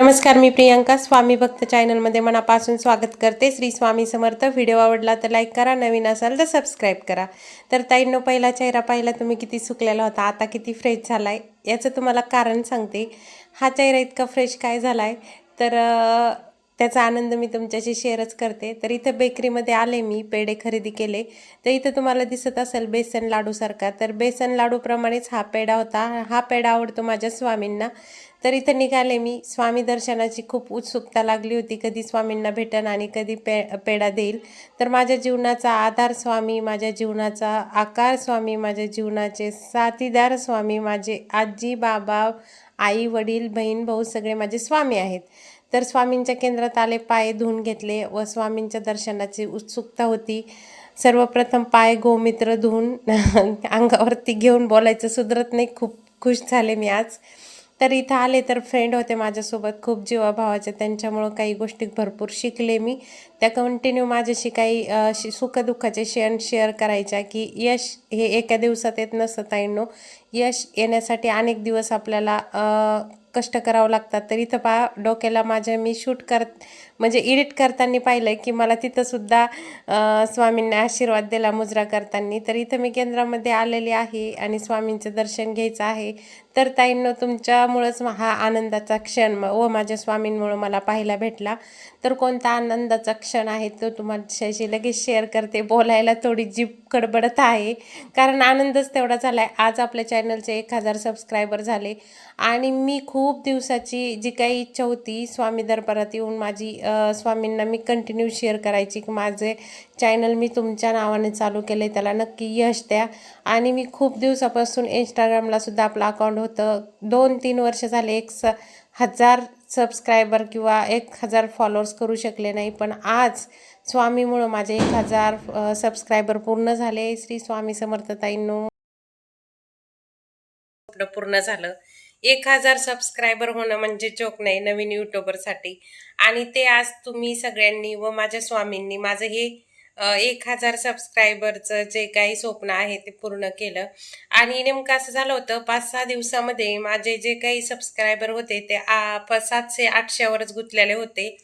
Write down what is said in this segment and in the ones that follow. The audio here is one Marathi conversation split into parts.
नमस्कार मी प्रियांका. स्वामी भक्त चॅनलमध्ये मनापासून स्वागत करते. श्री स्वामी समर्थ. व्हिडिओ आवडला तर लाईक करा नवीन असाल तर सबस्क्राईब करा. तर ताईंनो पहिला चेहरा पाहिला तुम्ही किती सुकलेला होता आता किती फ्रेश झाला आहे याचं तुम्हाला कारण सांगते. हा चेहरा इतका फ्रेश काय झाला आहे तर त्याचा आनंद मी तुमच्याशी शेअरच करते. तर इथं बेकरीमध्ये आले मी पेढे खरेदी केले. तर इथं तुम्हाला दिसत असेल बेसन लाडूसारखा तर बेसन लाडूप्रमाणेच हा पेढा होता. हा पेढा आवडतो माझ्या स्वामींना. तर इथं निघाले मी. स्वामी दर्शनाची खूप उत्सुकता लागली होती. कधी स्वामींना भेटन आणि कधी पे पेढा देईल. तर माझ्या जीवनाचा आधार स्वामी माझ्या जीवनाचा आकार स्वामी माझ्या जीवनाचे साथीदार स्वामी माझे आजी बाबा आई वडील बहीण भाऊ सगळे माझे स्वामी आहेत. तर स्वामींच्या केंद्रात आले पाय धुवून घेतले व स्वामींच्या दर्शनाची उत्सुकता होती. सर्वप्रथम पाय गोमित्र धुवून अंगावरती घेऊन बोलायचं सुधरत नाही. खूप खुश झाले मी आज. तर इथं आले तर फ्रेंड होते माझ्यासोबत. खूप जीवाभावाचे. त्यांच्यामुळं काही गोष्टी भरपूर शिकले मी. त्या कंटिन्यू माझ्याशी काही शि- सुखदुःखाचे शेअर शेअर करायच्या की यश हे एका दिवसात येत नसतं ताईंनो. यश येण्यासाठी अनेक दिवस आपल्याला कष्ट करावं लागतात. तर इथं पहा डोक्याला माझ्या मी शूट करत म्हणजे एडिट करताना पाहिलं की मला तिथंसुद्धा स्वामींनी आशीर्वाद दिला मुजरा करताना. तर इथं मी केंद्रामध्ये आलेली आहे आणि स्वामींचं दर्शन घ्यायचं आहे. तर ताईंनो तुमच्यामुळंच हा आनंदाचा क्षण व माझ्या स्वामींमुळं मला पाहायला भेटला. तर कोणता आनंदाचा क्षण आहे तो तुमच्याशी लगेच शेअर करते. बोलायला थोडी जीप कडबडत आहे. कारण आनंदच तेवढा झाला आहे आज आपल्या चॅनलचे एक हजार सबस्क्रायबर झाले. आणि मी खूप खूप दिवसाची जी काही इच्छा होती स्वामी दरबारात येऊन माझी स्वामींना मी कंटिन्यू शेअर करायची की माझे चॅनल मी तुमच्या नावाने चालू केले त्याला नक्की यश द्या. आणि मी खूप दिवसापासून इंस्टाग्रामला सुद्धा आपलं अकाउंट होतं. दोन तीन वर्ष झाले एक स हजार सबस्क्रायबर किंवा एक हजार फॉलोअर्स करू शकले नाही पण आज स्वामीमुळं माझे एक हजार सबस्क्रायबर पूर्ण झाले. श्री स्वामी समर्थताईंनो. पूर्ण झालं. एक हजार सबस्क्रायबर होणं म्हणजे जोक नाही नवीन युट्यूबरसाठी आणि ते आज तुम्ही सगळ्यांनी व माझ्या स्वामींनी माझं हे एक हजार सबस्क्रायबरचं जे काही स्वप्न आहे ते पूर्ण केलं. आणि नेमकं असं झालं होतं पाच सहा दिवसामध्ये माझे जे काही सबस्क्रायबर होते ते आ प- सातशे आठशेवरच गुंतलेले होते.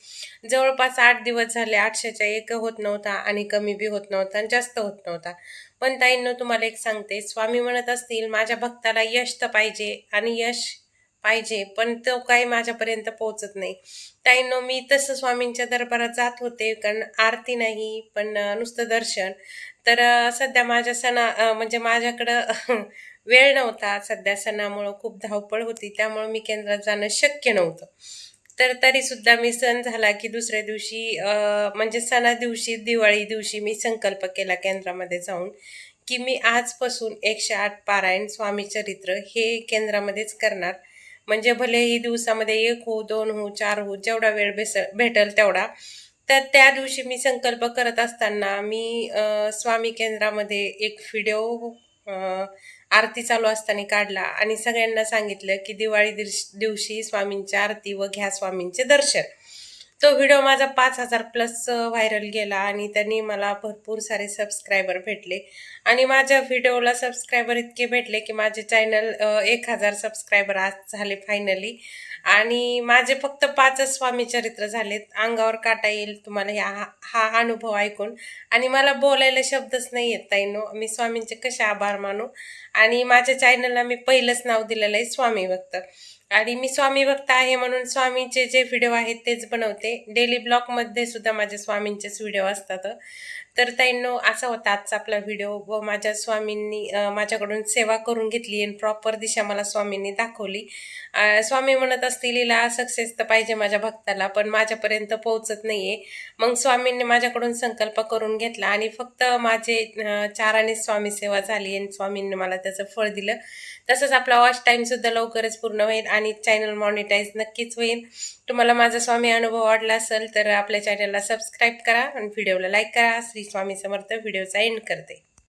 जवळपास आठ दिवस झाले आठशेच्या एक होत नव्हता आणि कमी बी होत नव्हता आणि जास्त होत नव्हता. पण ताईंनो तुम्हाला एक सांगते स्वामी म्हणत असतील माझ्या भक्ताला यश तर पाहिजे आणि यश पाहिजे पण तो काही माझ्यापर्यंत पोहोचत नाही. ताईंनो मी तसं स्वामींच्या दरबारात जात होते कारण आरती नाही पण नुसतं दर्शन. तर सध्या माझ्या सणा म्हणजे माझ्याकडं वेळ नव्हता. सध्या सणामुळं खूप धावपळ होती त्यामुळं मी केंद्रात जाणं शक्य नव्हतं. तर तरीसुद्धा मी सण झाला की दुसऱ्या दिवशी म्हणजे सणा दिवशी दिवाळी दिवशी मी संकल्प केला केंद्रामध्ये जाऊन की मी आजपासून एकशे आठ पारायण स्वामी चरित्र हे केंद्रामध्येच करणार. म्हणजे भलेही दिवसामध्ये एक हो दोन हो चार हो जेवढा वेळ बेस भेटेल तेवढा. तर त्या दिवशी मी संकल्प करत असताना मी स्वामी केंद्रामध्ये एक व्हिडिओ आरती चालू असताना काढला आणि सगळ्यांना सांगितलं की दिवाळी दिवशी स्वामींची आरती व घ्या स्वामींचे दर्शन. तो व्हिडिओ माझा पाच हजार प्लस व्हायरल गेला आणि त्यांनी मला भरपूर सारे सबस्क्रायबर भेटले. आणि माझ्या व्हिडिओला सबस्क्रायबर इतके भेटले की माझे चॅनल एक हजार सबस्क्रायबर आज झाले फायनली आणि माझे फक्त पाचच स्वामी चरित्र झालेत. अंगावर काटा येईल तुम्हाला ह्या हा अनुभव ऐकून. आणि मला बोलायला शब्दच नाही येत ताईनो. मी स्वामींचे कसे आभार मानू? आणि माझ्या चॅनलला मी पहिलंच नाव दिलेलं आहे स्वामी भक्त. आणि मी स्वामी भक्त आहे म्हणून स्वामींचे जे व्हिडिओ आहेत तेच बनवते. डेली ब्लॉगमध्ये सुद्धा माझे स्वामींचेच व्हिडिओ असतात. तर ताईंनो असा होता आजचा आपला व्हिडिओ व माझ्या स्वामींनी माझ्याकडून सेवा करून घेतली आणि प्रॉपर दिशा मला स्वामींनी दाखवली. स्वामी म्हणत असतील हिला सक्सेस तर पाहिजे माझ्या भक्ताला पण माझ्यापर्यंत पोहोचत नाही आहे मग स्वामींनी माझ्याकडून संकल्प करून घेतला आणि फक्त माझे चाराने स्वामी सेवा झाली आणि स्वामींनी मला त्याचं फळ दिलं. तसंच आपला वॉच टाईमसुद्धा लवकरच पूर्ण होईल आणि आणि चॅनल मॉनिटाईज नक्कीच होईल. तुम्हाला माझा स्वामी अनुभव आवडला असेल तर आपल्या चॅनलला सबस्क्राईब करा आणि व्हिडिओला लाईक करा. श्री स्वामी समर्थ व्हिडिओचा एंड करते.